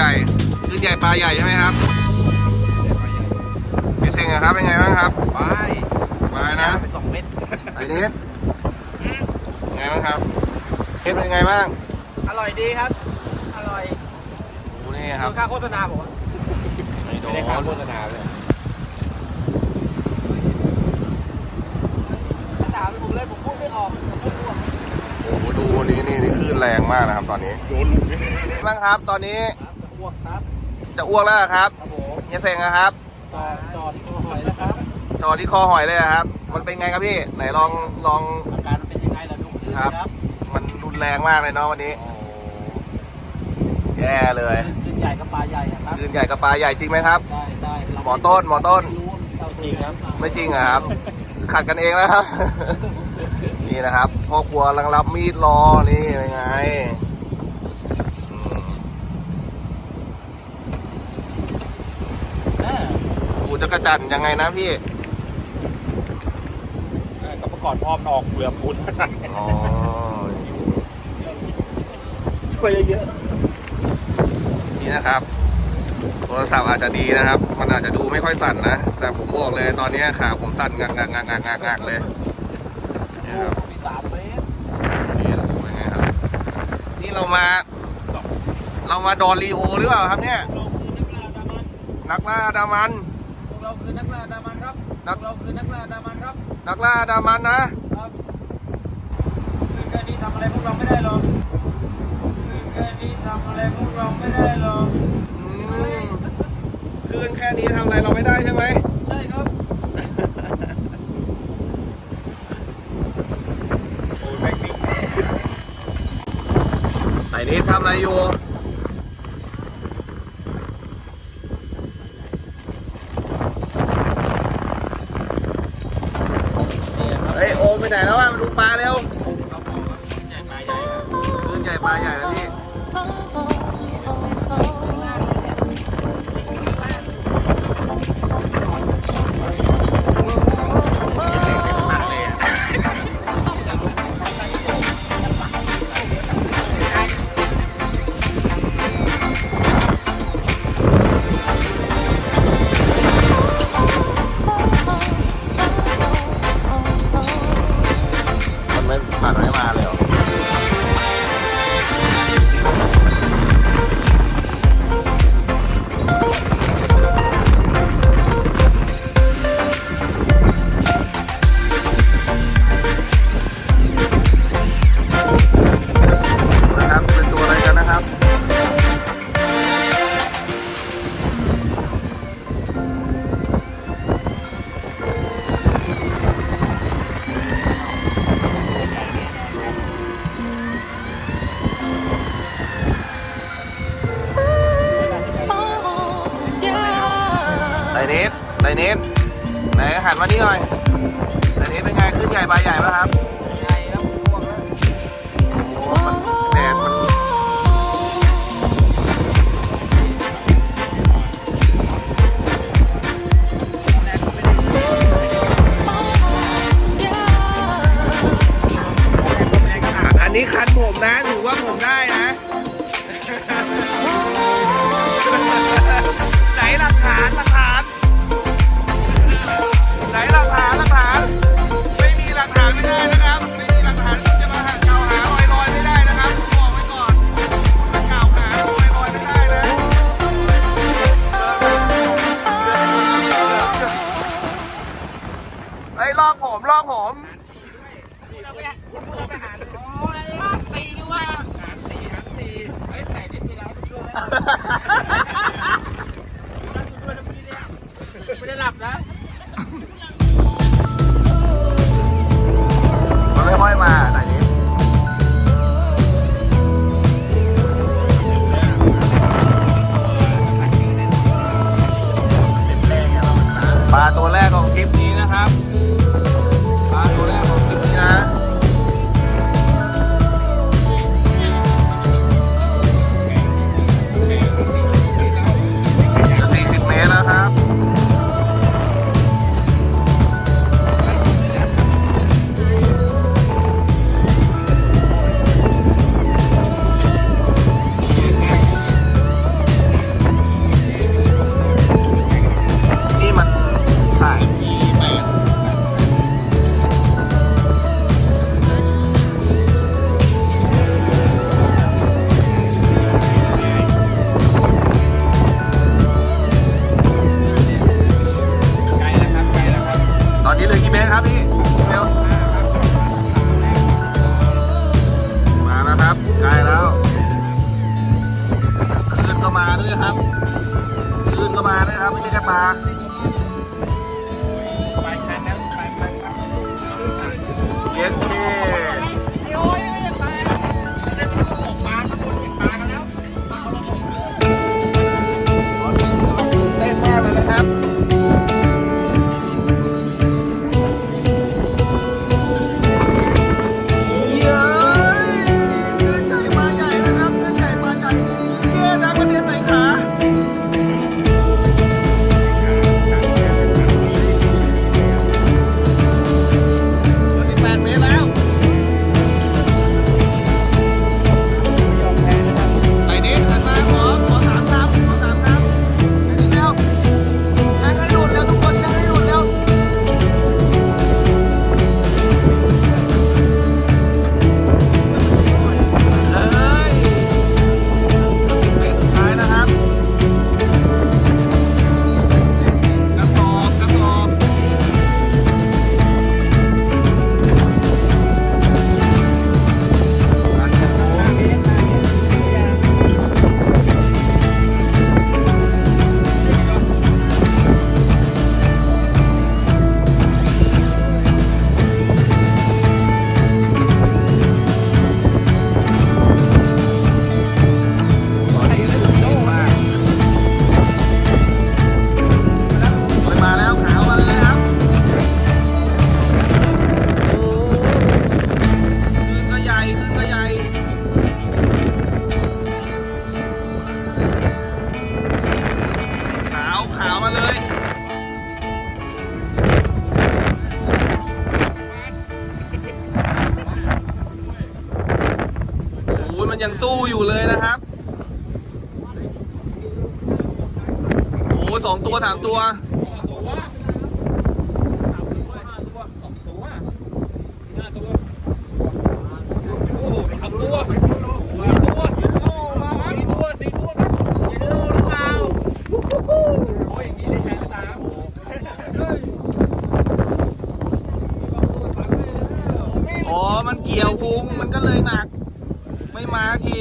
นใหญ่ปลาใหญ่ใช่ไหมครับพี่เซงอะครับเป็นไงบ้างครับไปปลานะไปสองเม็ดไอ้นิดเป็นไงบ้างครับเฮ็ดเป็นไงบ้าง อร่อยดีครับ อร่อยดูนี่ครับดูค่าโฆษณาบอกว่าไม่โดไม่ได้ค่านโฆษณาเลยถ้าถามผมเลยผมพูดไม่ออกผมพูดไม่ออกโอ้โหดูนี่นี่นี่คลื่นแรงมากนะครับ ตอนนี้โดนบ้างครับ ตอนนี้ครับจะ อ้วกครับ จะอ้วกแล้วเหรอครับครับผมเฮียเซงอะครับ จอดจอดที่คอหอยแล้วครับ จอที่คอหอยเลยอะครับ มันเป็นไงครับพี่ ไหนลองลอง อาการมันเป็นยังไงล่ะลูกครับ มันรุนแรงมากเลยเนาะวันนี้ โอ้แย่เลยขึ้นใหญ่กับปลาใหญ่นะครับคลื่นใหญ่กับปลาใหญ่จริงไหมครับ ได้ได้เราหมอต้นหมอต้น รู้ว่ามันเข้าจริงครับไม่จริงอะครับ ขัดกันเองแล้วครับ นี่นะครับพ่อครัวกำลังรับมีดรอนี่เป็นไงอืม เออ ปู จักรจันทร์ยังไงนะพี่ ก็เมื่อก่อนพ่อมนออกเปลือกปูนขนาดอ๋อ ช่วยเยอะนี่นะครับ โทรศัพท์อาจจะดีนะครับ มันอาจจะดูไม่ค่อยสั่นนะ แต่ผมบอกเลยตอนนี้ขาผมสั่นงักงักงักงักงักงักเลยนี่ครับมีสามเมตรนี่เราเป็นไงครับ นี่เรามา เรามาดอนรีโอหรือเปล่าครับเนี่ยนักล่าดามันพวกเราคือนักล่าดามันครับ นักเราคือนักล่าดามันครับ นักล่าดามันนะครับคือแค่นี้ทำอะไรพวกเราไม่ได้หรอกคือแค่นี้ทำอะไรพวกเราไม่ได้หรอกอืมคลื่นแค่นี้ทำอะไรเราไม่ได้ใช่ไหมใช่ครับโอ้ยแม็กนิ่งไหนนี้ทำอะไรอยู่เนี่ย อยู่เลยนะครับ โอ้สองตัวสามตัว อ๋อ มันเกี่ยวพุงมันก็เลยหนัก ไม่มาที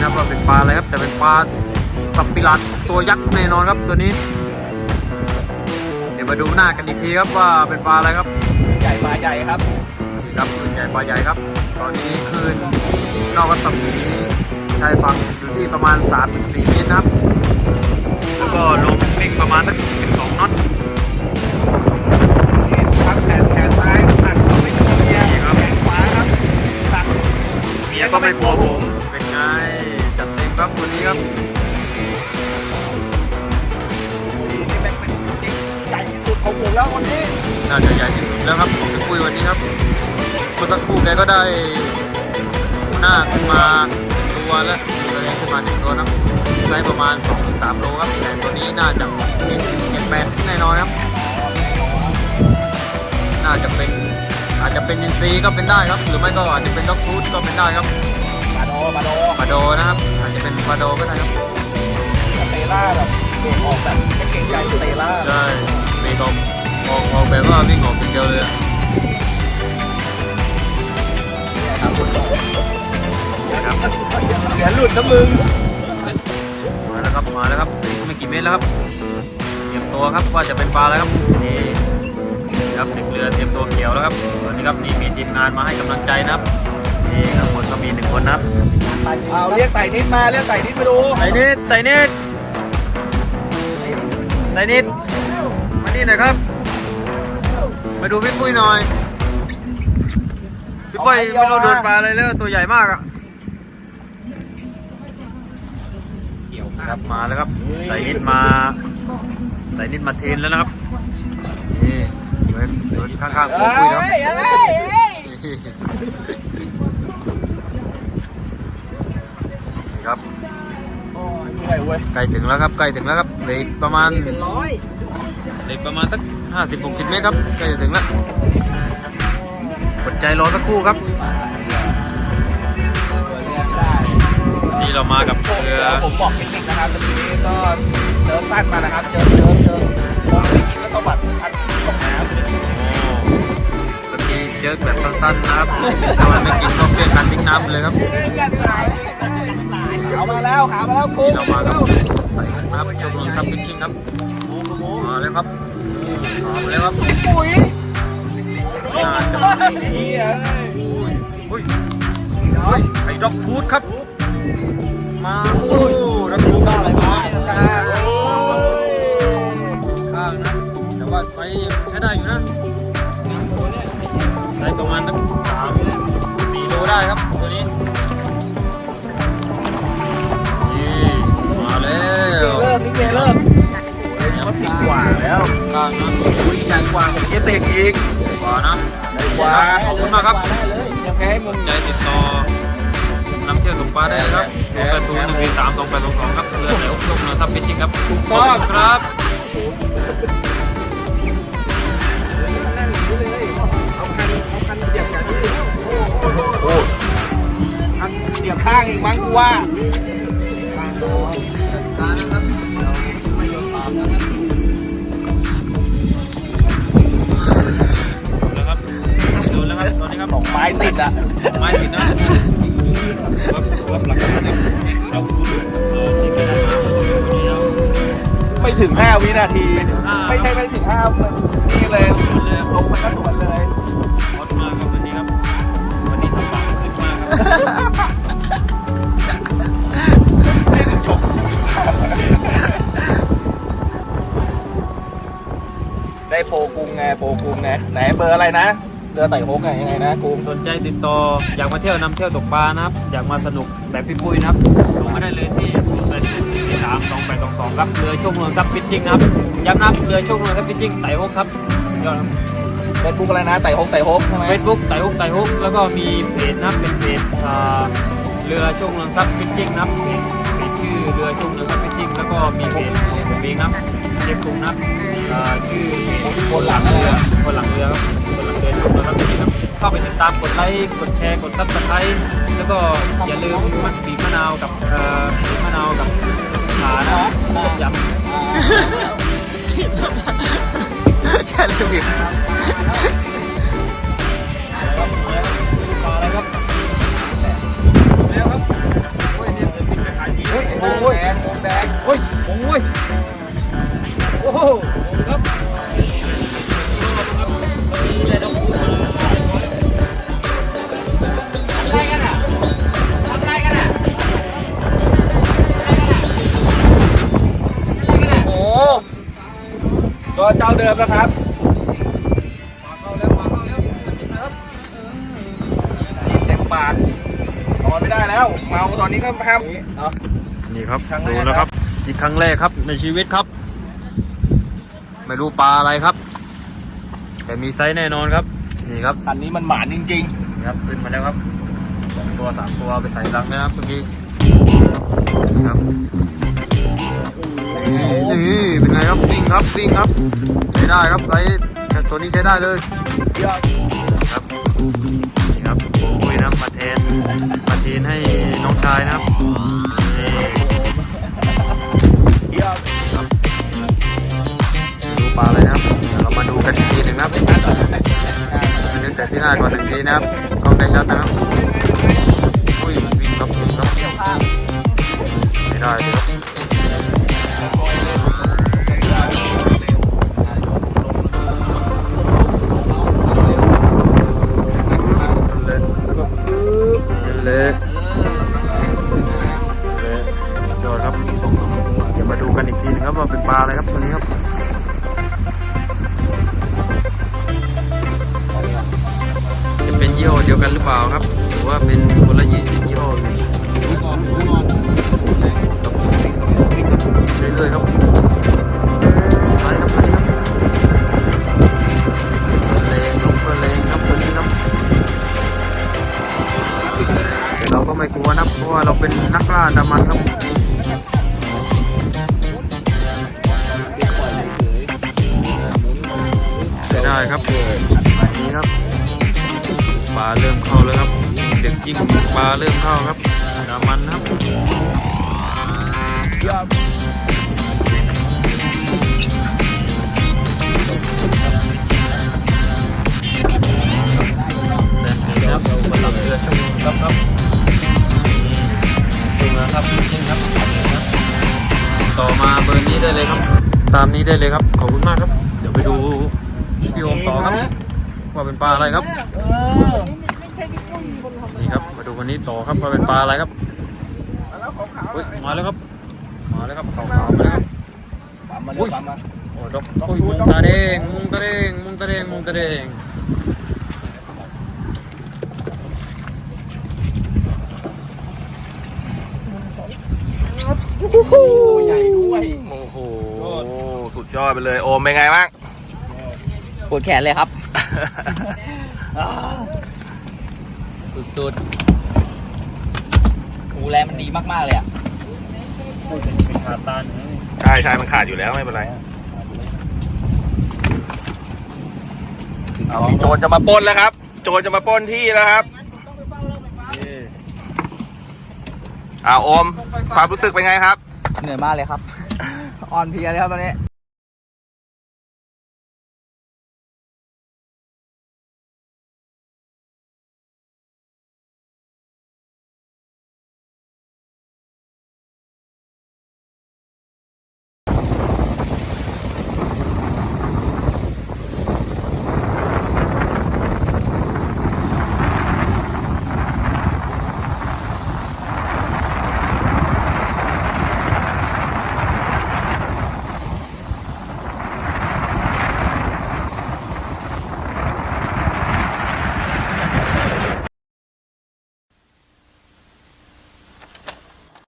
น่ใจนะว่าเป็นปลาอะไรครับ แต่เป็นปลาสับปิลัดตัวยักษ์แน่นอนครับตัวนี้ เดี๋ยวมาดูหน้ากันอีกทีครับว่าเป็นปลาอะไรครับใหญ่ปลาใหญ่ครับนี่ครับคลื่นใหญ่ปลาใหญ่ครับ ตอนนี้คลื่นนอกกระสับสีชายฝั่งอยู่ที่ประมาณ 3-4 เมตรนะครับ แล้วก็ลมวิ่งประมาณสัก12น็อตพักแขนแขนซ้ายหักก็ไม่ถึงเมียนี่ครับแขนขวาครับหักเมียก็ไม่กลัวผม วันนี้ครับนี่เป็นเป็นจริงใหญ่ที่สุดของผมแล้ววันนี้ น่าจะใหญ่ที่สุดแล้วครับของพี่ปุ้ยวันนี้ครับเมื่อสักครู่แกก็ได้หน้าขึ้นมาตัวแล้วตัวเองขึ้นมาหนึ่งตัวนะครับไซส์ประมาณ2-3โลครับแต่ตัวนี้น่าจะมีเจ็ดแปดแน่นอนครับ น่าจะเป็นอาจจะเป็นอินซีย์ก็เป็นได้ครับ หรือไม่ก็อาจจะเป็นด็อกฟูดก็เป็นได้ครับปลาโดปลาโดปลาโดนะครับอาจจะ เป็นปลาโดก็ได้ครับสเตล่าแบบเด็กออกแบบไม่เก่งใจสเตล่าใช่เบรกออกออกออกแบบว่าวิ่งออกอย่างเดียวเลยอะครับคุณครับเสียหลุดนะมึงมาแล้วครับมาแล้วครับอีกไม่กี่เมตรแล้วครับเตรียมตัวครับว่าจะเป็นปลาแล้วครับนี่ครับเด็กเรือเตรียมตัวเกี่ยวแล้วครับตอนนี้ครับนี่มีทีมงานมาให้กำลังใจนะครับ นี่ข้างบนก็มีหนึ่งคนนะครับเอาเรียกไต่นิดมาเรียกไต่นิดมาดูไต่นิดไต่นิดไต่นิดมานี่หน่อยครับ มาดูพี่ปุ้ยหน่อยพี่ปุ้ยไม่รู้โดนปลาอะไรแล้วตัวใหญ่มากอะเกี่ยวครับมาแล้วครับไต่นิดมาไต่นิดมาเทรนแล้วนะครับนี่เดินเดินข้างๆพี่ปุ้ยครับครับ โอ้ยเหนื่อยเว้ย ใกล้ถึงแล้วครับใกล้ถึงแล้วครับเหลืออีกประมาณเป็นร้อยเหลืออีกประมาณสักห้าสิบหกสิบเมตรครับใกล้จะถึงแล้วอดใจรอสักครู่ครับนี่เรามากับเรือผมบอกเทคนิคนะครับตะกี้ก็เจอสั้นมานะครับเจอเจอเจอมองไม่กินก็ต้องบัดพันตกน้ำโอ้เมื่อกี้เจอแบบสั้นๆนะครับถ้ามันไม่กินก็เปลี่ยนการทิ้งน้ำไปเลยครับ เอามาแล้วขามาแล้วคุนี่ณเรามากับใส่นะครับชมรมซับฟิชชิ่งครับมาแล้วครับมาแล้วครับปุ๋ยน่าจะเฮียอุ้ยไอ้ด็อกฟูดครับ มาโอ้ด็อกฟูดก็อะไรมาโอ้ยข้างนะแต่ว่าไฟใช้ได้อยู่นะใช้ประมาณสักสามสี่โลได้ครับตัวนี้นี่ อุ้ยใหญ่กว่าผมเอสเตกอีกกว่านะใหญ่กว่าขอบคุณมากครับยังแพ้มึงใจติดต่อนำเที่ยวตกปลาได้เลยครับศูนย์แปดศูนย์หนึ่งสี่สามสองแปดสองสองครับเรือไหนอุ้มลงเรือซับฟิชชิ่งครับถูกต้องครับเดี๋ยวข้างอีกมั้งกูว่านะครับ แล้วครับตอนนี้ครับไม้ติดอะไม้ติดนะครับรับหลักการนะครับนี่คือเราพูดเออที่เคยได้มาเมื่อคืนนี้ครับไม่ถึง5วินาทีไม่ถึงห้าไม่ใช่ไม่ถึง5นี่เลยลงมันก็สวนเลยฮอตมากครับวันนี้ครับ วันนี้ทำปากขึ้นมากครับได้โปรกรุงไงโปรกรุงไงไหนเบอร์อะไรนะ เรือไต่ฮกไงยังไงนะกรุงสนใจติดต่ออยากมาเที่ยวนำเที่ยวตกปลานะครับ อยากมาสนุกแบบพี่ปุ้ยนะครับลงมาได้เลยที่ศูนย์แปดสามสองแปดสองสองครับเรือช่วงเมืองซับฟิชชิ่งครับย้ำนะครับเรือช่วงเมืองซับฟิชชิ่งไต่ฮกครับยอดครับเฟซบุ๊กอะไรนะไต่ฮกไต่ฮกใช่ไหมเฟซบุ๊กไต่ฮกไต่ฮกแล้วก็มีเพจนะครับเป็นเพจอ่าเรือช่วงเมืองซับฟิชชิ่งนะครับเพจเพจชื่อเรือช่วงเมืองซับฟิชชิ่งแล้วก็มีเพจของผ มเองครับเชฟกรุงครับชื่อคนหลังอะไรอคนหลังเรือครับคนหลังเรือช่วงเมือครับเข้าไปติดตามกดไลค์กดแชร์กดซับสไครต์แล้วก็อย่าลืมมัดบีมะนาวกับเอ่อบีมะนาวกับขานะครับต้มยำแค่ลืมอีก ดิมนะครับเข้าแล้วมาเข้าแล้วกินนะครับเต็มปากนอนไม่ได้แล้ว เมาตอนนี้ก็ห้ามนี่ครับดูแล้วครับอีกครั้งแรกครับในชีวิตครับ ไม่รู้ปลาอะไรครับ แต่มีไซส์แน่นอนครับ นี่ครับคันนี้มันหมานจริงนี่ครับขึ้นมาแล้วครับสองตัวสามตัวไปใส่รังนะครับเมื่อกี้ครับ นี่เป็นไงครับวิ่งครับวิ่งครับใช้ได้ครับไซส์ตัวนี้ใช้ได้เลยครับนี่ครับคุยนะมาเทนมาเทนให้น้องชายนะครับดูปลาอะไรนะครับเรามาดูกันอีกทีหนึ่งครับนึกแต่ที่หน้าก่อนหนึ่งทีนะครับกล้องได้ชัดนะครับอุ้ยวิ่งครับวิ่งครับไม่ได้เลยครับ เรื่ เลยครับ ตามนี้ได้เลยครับ ขอบคุณมากครับ เดี๋ยวไปดูพี่โอมต่อครับ ว่าเป็นปลาอะไรครับ นี่ครับ มาดูวันนี้ต่อครับว่าเป็นปลาอะไรครับอุ้ยมาแล้วครับ มาแล้วครับขาวๆมาแล้วครับปั๊มมาเลยปั๊มมาโอ้ดอกอุ้ยมุงตาแดงมุงตาแดงมุงตาแดงมุงตาแดงใหญ่ด้วย โอ้โห สุดยอดไปเลย โอมเป็นไงบ้าง ปวดแขนเลยครับ สุดหูแรงมันดีมาก ๆ เลยอะ พูดเป็นเป็นขาตันใช่ใช่มันขาดอยู่แล้วไม่เป็นไรเอาโจรจะมาปล้นแล้วครับ โจรจะมาปล้นที่แล้วครับอ่าโอม ความรู้สึกเป็นไงครับ เหนื่อยมากเลยครับ อ่อนเพลียเลยครับตอนนี้